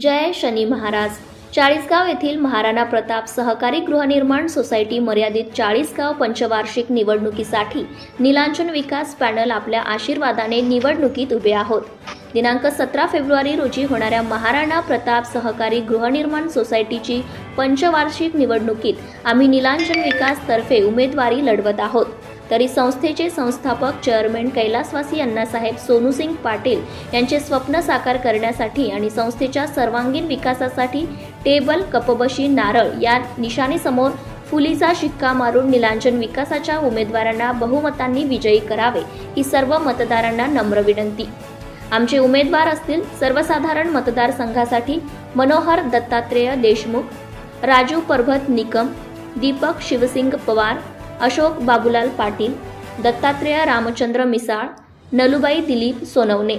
जय शनी महाराज. चाळीसगाव येथील महाराणा प्रताप सहकारी गृहनिर्माण सोसायटी मर्यादित चाळीसगाव पंचवार्षिक निवडणुकीसाठी निलांचन विकास पॅनल आपल्या आशीर्वादाने निवडणुकीत उभे आहोत. दिनांक सतरा फेब्रुवारी रोजी होणाऱ्या महाराणा प्रताप सहकारी गृहनिर्माण सोसायटीची पंचवार्षिक निवडणुकीत आम्ही निलांचन विकास तर्फे उमेदवारी लढवत आहोत. तरी संस्थेचे संस्थापक चेअरमन कैलासवासी अण्णासाहेब सोनूसिंग पाटील यांचे स्वप्न साकार करण्यासाठी आणि संस्थेच्या सर्वांगीण विकासासाठी टेबल कपबशी नारळ या निशाणीसमोर फुलीचा शिक्का मारून निलांजन विकासाच्या उमेदवारांना बहुमतांनी विजयी करावे ही सर्व मतदारांना नम्र विनंती. आमचे उमेदवार असतील सर्वसाधारण मतदारसंघासाठी मनोहर दत्तात्रेय देशमुख राजू परभत निकम दीपक शिवसिंग पवार अशोक बाबूलाल पाटील दत्तात्रेय रामचंद्र मिसाळ नलुबाई दिलीप सोनवणे.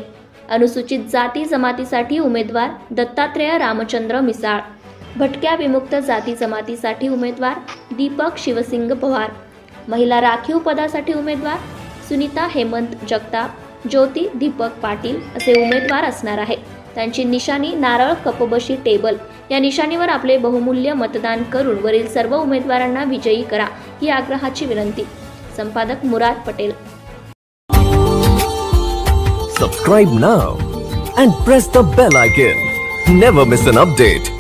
अनुसूचित जाती जमातीसाठी उमेदवार दत्तात्रेय रामचंद्र मिसाळ. भटक्या विमुक्त जाती जमातीसाठी उमेदवार दीपक शिवसिंग पवार. महिला राखीव पदासाठी उमेदवार सुनीता हेमंत जगताप ज्योती दीपक पाटील असे उमेदवार असणार आहेत. त्यांची निशाणी नारळ कपबशी टेबल. या निशाणीवर आपले बहुमूल्य मतदान करून वरील सर्व उमेदवारांना विजयी करा ही आग्रहाची विनंती. संपादक Murad Patel. Subscribe now and press the bell icon never miss an update